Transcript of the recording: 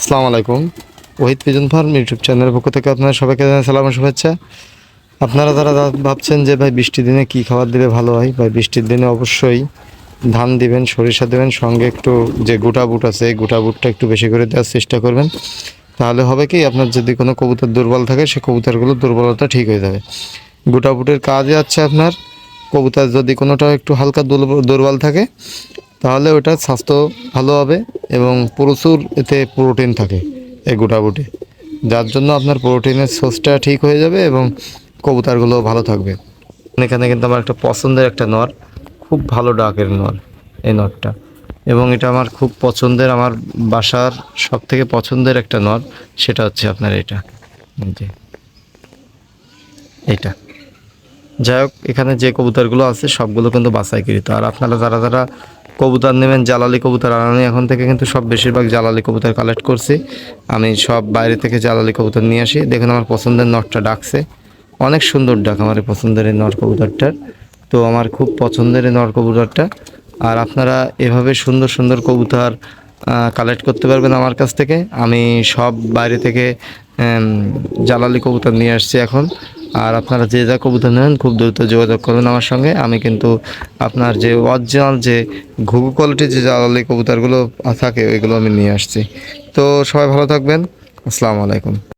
আসসালামু আলাইকুম। Ohid pigeon farm YouTube চ্যানেলের পক্ষ থেকে আপনারা সবাইকে জানাই সালাম শুভেচ্ছা। আপনারা যারা ভাবছেন যে, ভাই, বৃষ্টির দিনে কী খাবার দিলে ভালো হয়? ভাই, বৃষ্টির দিনে অবশ্যই ধান দিবেন, সরিষা দেবেন, সঙ্গে একটু যে গোটা বুট আছে, এই গোটা বুটটা একটু বেশি করে দেওয়ার চেষ্টা করবেন। তাহলে হবে কি, আপনার যদি কোনো কবুতর দুর্বল থাকে, সে কবুতরগুলোর দুর্বলতা ঠিক হয়ে যাবে। গোটা বুটের কাজে আছে আপনার, কবুতর যদি কোনোটা একটু হালকা দুর্বল থাকে তাহলে ওটা স্বাস্থ্য ভালো হবে এবং প্রচুর এতে প্রোটিন থাকে, এই গোটা বুটে। যার জন্য আপনার প্রোটিনের সোর্সটা ঠিক হয়ে যাবে এবং কবুতরগুলো ভালো থাকবে। এখানে কিন্তু আমার একটা পছন্দের একটা নর, খুব ভালো ডাকের নর, এই নরটা। এবং এটা আমার খুব পছন্দের, আমার বাসার সব থেকে পছন্দের একটা নর, সেটা হচ্ছে আপনার এটা। যে এইটা যাই হোক, এখানে যে কবুতরগুলো আছে, সবগুলো কিন্তু বাছাইকৃত। আর আপনারা যারা যারা কবুতর নেবেন, জালালি কবুতর। আমি এখন থেকে কিন্তু সব বেশিরভাগ জালালি কবুতর কালেক্ট করছি। আমি সব বাইরে থেকে জালালি কবুতর নিয়ে আসি। দেখুন আমার পছন্দের নটটা ডাকছে। অনেক সুন্দর ডাক আমার এই পছন্দের এই নর কবুতরটার। তো আমার খুব পছন্দের এই নর কবুতরটা। আর আপনারা এভাবে সুন্দর সুন্দর কবুতর কালেক্ট করতে পারবেন আমার কাছ থেকে। আমি সব বাইরে থেকে জালালি কবুতর নিয়ে আসছি এখন। আর আপনারা যে যা কবুতর নেন, খুব দ্রুত যোগাযোগ করুন আমার সঙ্গে। আমি কিন্তু আপনার যে অরিজিনাল যে ঘুঘু কোয়ালিটির যে জালালি কবুতরগুলো থাকে, ওইগুলো আমি নিয়ে আসছি। তো সবাই ভালো থাকবেন। আসসালামু আলাইকুম।